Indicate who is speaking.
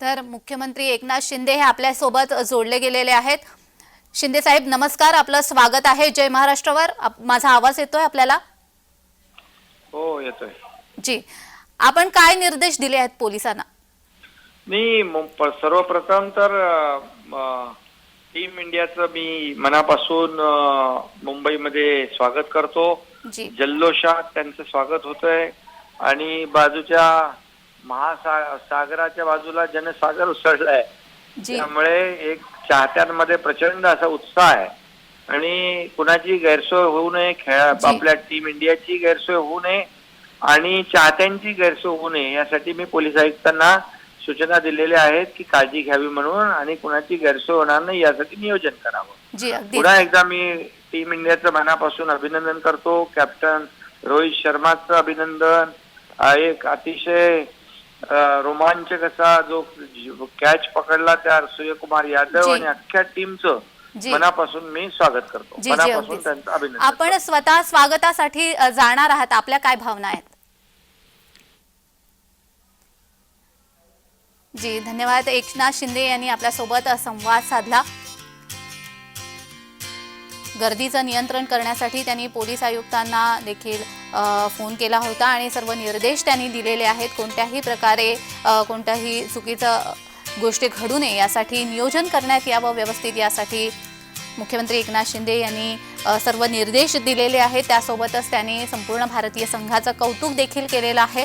Speaker 1: तर मुख्यमंत्री एकनाथ शिंदे हे आपल्यासोबत जोडले गेलेले आहेत. शिंदे साहेब नमस्कार. आपलं स्वागत आहे जय महाराष्ट्रावर. माझा आवाज येतोय आपल्याला?
Speaker 2: हो येतोय.
Speaker 1: जी. आपण काय निर्देश दिले आहेत पोलिसांना?
Speaker 2: मी सर्वप्रथम तर टीम इंडियाचं मी मनापासून मुंबईमध्ये स्वागत करतो.
Speaker 1: जी.
Speaker 2: जल्लोषात त्यांचं स्वागत होतंय. आणि बाजूच्या महासागराच्या बाजूला जनसागर उसळलाय. त्यामुळे एक चाहत्यांमध्ये प्रचंड असा उत्साह आहे. आणि कुणाची गैरसोय होऊ नये खेळा. आपल्या टीम इंडियाची गैरसोय होऊ नये आणि चाहत्यांची गैरसोय होऊ नये यासाठी मी पोलीस आयुक्तांना सूचना दिलेल्या आहेत की काळजी घ्यावी म्हणून आणि कुणाची गैरसोय होणार नाही यासाठी नियोजन करावं. पुन्हा एकदा मी टीम इंडियाचं मनापासून अभिनंदन करतो. कॅप्टन रोहित शर्माचं अभिनंदन. एक अतिशय रोमांचक असा जो कॅच पकडला त्या सूर्यकुमार यादव. आणि अख्ख्या टीमचं मनापासून मी स्वागत करतो.
Speaker 1: जी,
Speaker 2: मनापासून
Speaker 1: अगदीच.
Speaker 2: त्यांचं अभिनंदन
Speaker 1: आपण स्वतः स्वागतासाठी जाणार आहात. आपल्या काय भावना आहेत? जी धन्यवाद. एकनाथ शिंदे यांनी आपल्यासोबत अ, संवाद साधला. गर्दीचं नियंत्रण करण्यासाठी त्यांनी पोलीस आयुक्तांना देखील फोन केला होता आणि सर्व निर्देश त्यांनी दिलेले आहेत. कोणत्याही प्रकारे कोणत्याही चुकीचं गोष्टी घडू नये यासाठी नियोजन करण्यात यावं व्यवस्थित यासाठी मुख्यमंत्री एकनाथ शिंदे यांनी सर्व निर्देश दिलेले आहेत. त्यासोबतच त्यांनी संपूर्ण भारतीय संघाचं कौतुक देखील केलेलं आहे.